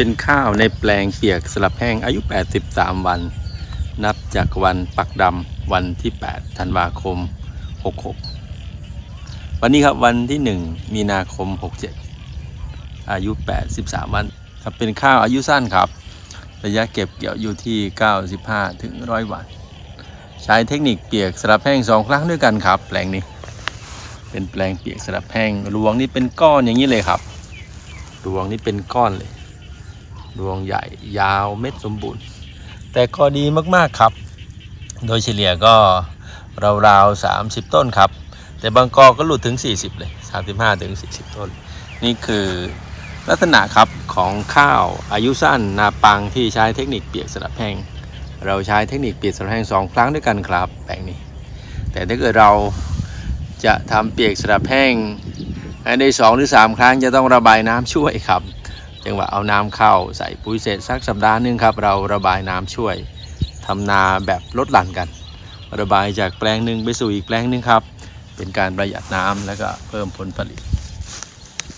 เป็นข้าวในแปลงเปียกสลับแห้งอายุ 83 วัน นับจากวันปักดำวันที่ 8 ธันวาคม 66 วันนี้ครับวันที่ 1 มีนาคม 67 อายุ 83 วันครับเป็นข้าวอายุสั้นครับ ระยะเก็บเกี่ยวอยู่ที่ 95 ถึง 100 วัน ใช้เทคนิคเปียกสลับแห้งสองครั้งด้วยกันครับ แปลงนี้ เป็นแปลงเปียกสลับแห้งรวงนี่เป็นก้อนอย่างนี้เลยครับรวงนี่เป็นก้อนเลย รวงใหญ่ยาวเม็ดสมบูรณ์ แต่ก็ดีมากๆครับ โดยเฉลี่ยก็ราวๆ30 ต้นครับ แต่บางกอก็หลุดถึง 40 เลย 35ถึง40 ต้น นี่คือลักษณะครับของข้าวอายุสั้นนาปังที่ใช้เทคนิคเปียกสลับแห้งเราใช้เทคนิคเปียกสลับแห้งสองครั้งด้วยกันครับแปลงนี้ แต่ถ้าเกิดเราจะทำเปียกสลับแห้งให้ได้สองหรือสามครั้งจะต้องระบายน้ำช่วยครับ จังหวะเอาน้ำเข้าใส่ปุ๋ยเสร็จสักสัปดาห์หนึงครับ เราระบายน้ำช่วยทำนาแบบลดหลั่นกัน ระบายจากแปลงหนึ่งไปสู่อีกแปลงหนึ่งครับ เป็นการประหยัดน้ำแล้วก็เพิ่มผลผลิต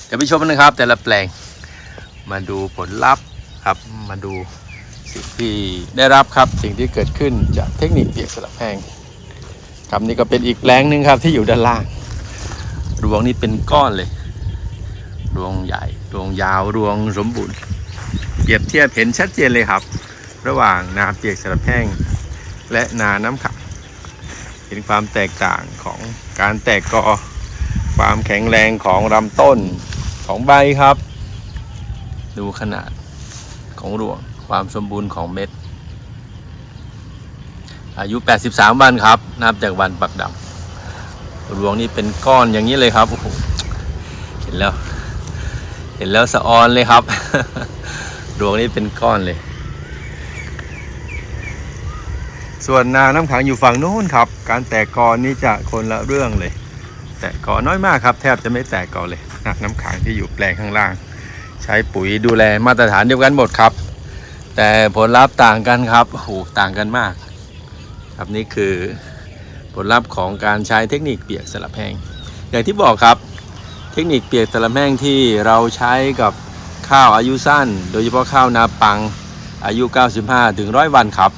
เดี๋ยวไปชมนนะครับ แต่ละแปลงมาดูผลลัพธ์ครับมาดูสิ่งที่ได้รับครับสิ่งที่เกิดขึ้นจากเทคนิคเปียกสลับแห้งครับนี่ก็เป็นอีกแปลงหนึ่งครับที่อยู่ด้านล่างรวงนี่เป็นก้อนเลย รวงใหญ่รวงยาวรวงสมบูรณ์เปรียบเทียบเห็นชัดเจนเลยครับ ระหว่างนาเปียกสลับแห้งและนาน้ำขังเห็นความแตกต่างของการแตกกอ ความแข็งแรงของลำต้นของใบครับ ดูขนาดของรวงความสมบูรณ์ของเม็ด อายุ 83 วันครับ นับจากวันปักดำรวงนี่เป็นก้อนอย่างนี้เลยครับโอ้โหเห็นแล้ว เห็นแล้วสะออนเลยครับ ดวงนี้เป็นก้อนเลย ส่วนนาน้ำขังอยู่ฝั่งโน้นครับ การแตกกอนี่จะคนละเรื่องเลย แตกกอน้อยมากครับ แทบจะไม่แตกกอเลยนาน้ำขังที่อยู่แปลงข้างล่าง ใช้ปุ๋ยดูแลมาตรฐานเดียวกันหมดครับ แต่ผลลัพธ์ต่างกันครับโอ้โหต่างกันมาก ครับนี่คือผลลัพธ์ของการใช้เทคนิคเปียกสลับแห้งอย่างที่บอกครับ เทคนิคเปียกตะละแม่งที่เราใช้กับข้าวอายุสั้น โดยเฉพาะข้าวนาปังอายุ 95 ถึง100วันครับ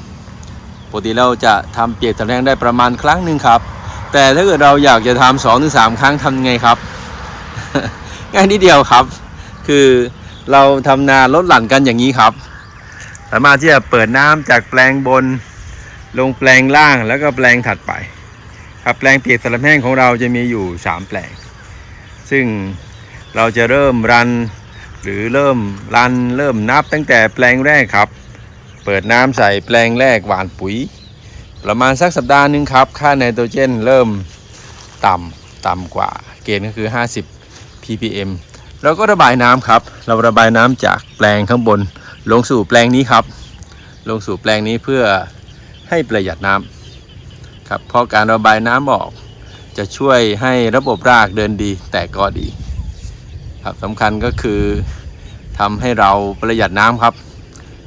ปกติเราจะทำเปียกตะละแม่งได้ประมาณครั้งหนึ่งครับ แต่ถ้าเกิดเราอยากจะทำสองถึงสามครั้งทำไงครับ ง่ายนิดเดียวครับ คือเราทำนาลดหลั่นกันอย่างนี้ครับ สามารถที่จะเปิดน้ำจากแปลงบนลงแปลงล่างแล้วก็แปลงถัดไป ครับแปลงเปียกตะละแม่งของเราจะมีอยู่ 3 แปลง ซึ่งเราจะเริ่มรัน หรือเริ่มรันเริ่มนับตั้งแต่แปลงแรกครับ เปิดน้ำใส่แปลงแรกหว่านปุ๋ย ประมาณสักสัปดาห์หนึงครับ ค่าไนโตรเจนเริ่มต่ำต่ำกว่า เกณฑ์ก็คือ 50 ppm เราก็ระบายน้ำครับ เราระบายน้ำจากแปลงข้างบน ลงสู่แปลงนี้ครับ ลงสู่แปลงนี้เพื่อให้ประหยัดน้ำครับเพราะการระบายน้ำออก จะช่วยให้ระบบรากเดินดีแต่ก็ดี ครับสำคัญก็คือทำให้เราประหยัดน้ำครับ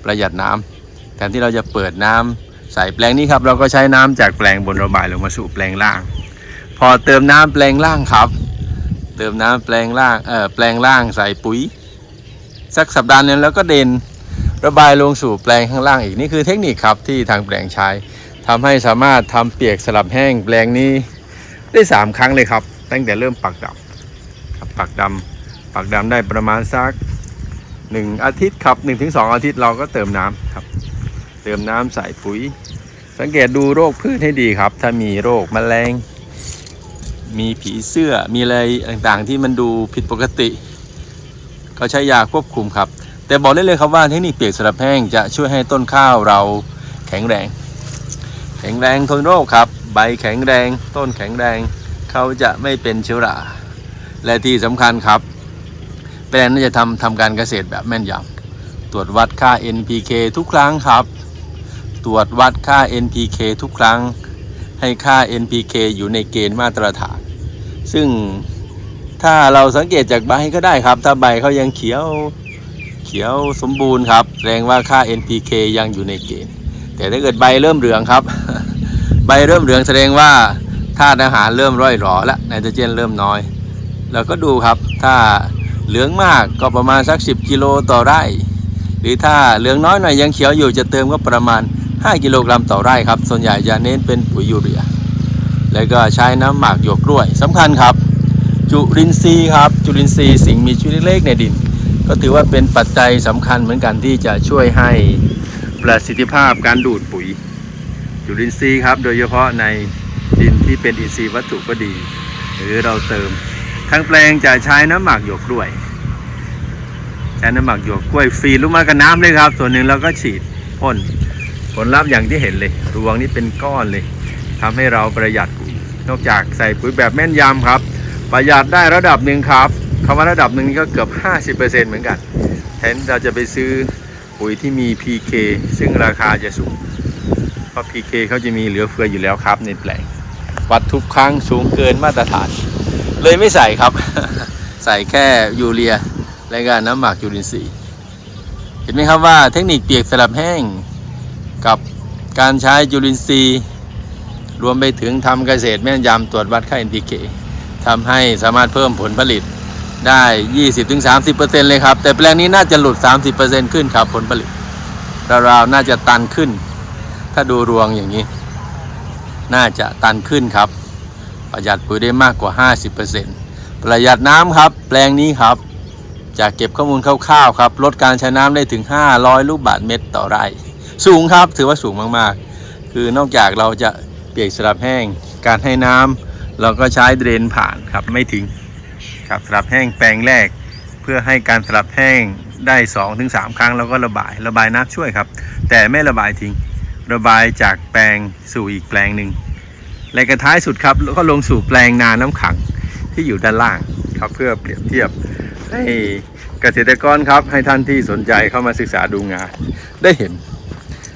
ประหยัดน้ำแทนที่เราจะเปิดน้ำใส่แปลงนี้ครับ เราก็ใช้น้ำจากแปลงบนระบายลงมาสู่แปลงล่าง พอเติมน้ำแปลงล่างครับ เติมน้ำแปลงล่างเออแปลงล่างใส่ปุ๋ย สักสัปดาห์นึงแล้วก็เดินระบายลงสู่แปลงข้างล่างอีกนี่คือเทคนิคครับที่ทางแปลงใช้ทำให้สามารถทำเปียกสลับแห้งแปลงนี้ ได้สามครั้งเลยครับ ตั้งแต่เริ่มปักดำครับปักดำปักดำได้ประมาณสักหนึ่งอาทิตย์ครับหนึ่งถึงสองอาทิตย์เราก็เติมน้ำครับ เติมน้ำใส่ปุ๋ย สังเกตดูโรคพืชให้ดีครับ ถ้ามีโรคแมลง มีผีเสื้อมีอะไรต่างๆ ที่มันดูผิดปกติ ก็ใช้ยาควบคุมครับ แต่บอกได้เลยครับว่าเทคนิคเปียกสลับแห้งจะช่วยให้ต้นข้าวเราแข็งแรง แข็งแรงทนโรคครับ ใบแข็งแรง ต้นแข็งแรง เขาจะไม่เป็นเชื้อรา และที่สำคัญครับ แปลงน่าจะทำทำการเกษตรแบบแม่นยำตรวจวัดค่า NPK ทุกครั้งครับ ตรวจวัดค่า NPK ทุกครั้ง ให้ค่า NPK อยู่ในเกณฑ์มาตรฐาน ซึ่งถ้าเราสังเกตจากใบก็ได้ครับ ถ้าใบเขายังเขียวเขียวสมบูรณ์ครับแสดงว่าค่า NPK ยังอยู่ในเกณฑ์ แต่ถ้าเกิดใบเริ่มเหลืองครับ ใบเริ่มเหลืองแสดงว่าธาตุอาหารเริ่มร่อยหรอแล้วไนโตรเจนเริ่มน้อย เราก็ดูครับถ้าเหลืองมากก็ประมาณสัก 10 กิโลต่อไร่ หรือถ้าเหลืองน้อยหน่อยยังเขียวอยู่จะเติมก็ประมาณ 5 กิโลกรัมต่อไร่ครับ ส่วนใหญ่จะเน้นเป็นปุ๋ยยูเรีย แล้วก็ใช้น้ำหมักหยวกกล้วยสำคัญครับ จุลินทรีย์ครับ จุลินทรีย์สิ่งมีชีวิตเล็กๆในดิน ก็ถือว่าเป็นปัจจัยสำคัญเหมือนกันที่จะช่วยให้ประสิทธิภาพการดูดปุ๋ย จุลินทรีย์ครับ โดยเฉพาะในดินที่เป็นอินทรีย์วัตถุก็ดี หรือเราเติมทั้งแปลงจะใช้น้ำหมักหยวกกล้วยใช้น้ำหมักหยวกกล้วยฟรีลงมากับน้ำเลยครับ ส่วนหนึ่งเราก็ฉีดพ่นผลลัพธ์อย่างที่เห็นเลยรวงนี่เป็นก้อนเลยทำให้เราประหยัดปุ๋ยนอกจากใส่ปุ๋ยแบบแม่นยำครับ ประหยัดได้ระดับหนึ่งครับคำว่าระดับหนึ่งนี่ก็เกือบ 50%เหมือนกันแทนเราจะไปซื้อปุ๋ยที่มี PK ซึ่งราคาจะสูง เพราะ PK เขาจะมีเหลือเฟืออยู่แล้วครับในแปลงวัดทุกครั้งสูงเกินมาตรฐาน เลยไม่ใส่ครับ ใส่แค่ยูเรียและก็น้ำหมักจุลินทรีย์เห็นไหมครับว่าเทคนิคเปียกสลับแห้งกับการใช้จุลินทรีย์รวมไปถึงทำเกษตรแม่นยำตรวจวัดค่า NPK ทำให้สามารถเพิ่มผลผลิตได้ 20-30%เลยครับ แต่แปลงนี้น่าจะหลุด 30%ขึ้นครับผลผลิตราวๆน่าจะตันขึ้น ถ้าดูรวงอย่างนี้ น่าจะตันขึ้นครับ ประหยัดปุ๋ยได้มากกว่า 50%ประหยัดน้ำครับ แปลงนี้ครับ จากเก็บข้อมูลคร่าวๆครับ ลดการใช้น้ำได้ถึง 500 ลูกบาทเมตรต่อไร่ สูงครับ ถือว่าสูงมากๆ คือนอกจากเราจะเปียกสลับแห้ง การให้น้ำเราก็ใช้เดรนผ่านครับไม่ทิ้งครับสลับแห้งแปลงแรก เพื่อให้การสลับแห้งได้ 2-3 ครั้งแล้วก็ระบายระบายน้ำช่วยครับ แต่ไม่ระบายทิ้ง ระบายจากแปลงสู่อีกแปลงหนึ่งและกระท้ายสุดครับก็ลงสู่แปลงนาน้ำขังที่อยู่ด้านล่างครับเพื่อเปรียบเทียบให้เกษตรกรครับให้ท่านที่สนใจเข้ามาศึกษาดูงานได้เห็น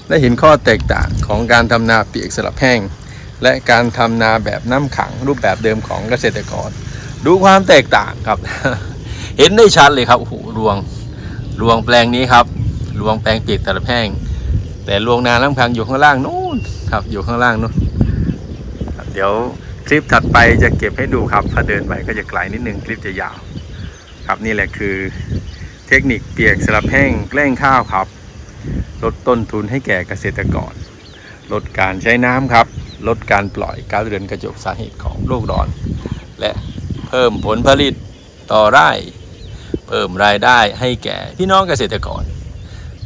ได้เห็นข้อแตกต่างของการทำนาเปียกสลับแห้ง และการทำนาแบบน้ำขังรูปแบบเดิมของเกษตรกร ดูความแตกต่างครับ เห็นได้ชัดเลยครับโอ้โหรวงรวงแปลงนี้ครับรวงแปลงเปียกสลับแห้ง แต่รวงนาน้ำขังอยู่ข้างล่างนู้นครับอยู่ข้างล่างนู้นเดี๋ยวคลิปถัดไปจะเก็บให้ดูครับ ถ้าเดินไปก็จะไกลนิดนึงคลิปจะยาว ครับนี่แหละคือ เทคนิคเปียกสลับแห้งแกล้งข้าวครับ ลดต้นทุนให้แก่เกษตรกร ลดการใช้น้ำครับ ลดการปล่อยก๊าซเรือนกระจกสาเหตุของโลกร้อน และเพิ่มผลผลิตต่อไร่เพิ่มรายได้ให้แก่พี่น้องเกษตรกร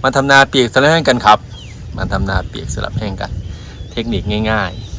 มาทำนาเปียกสลับแห้งกันครับ มาทำนาเปียกสลับแห้งกัน เทคนิคง่าย ๆ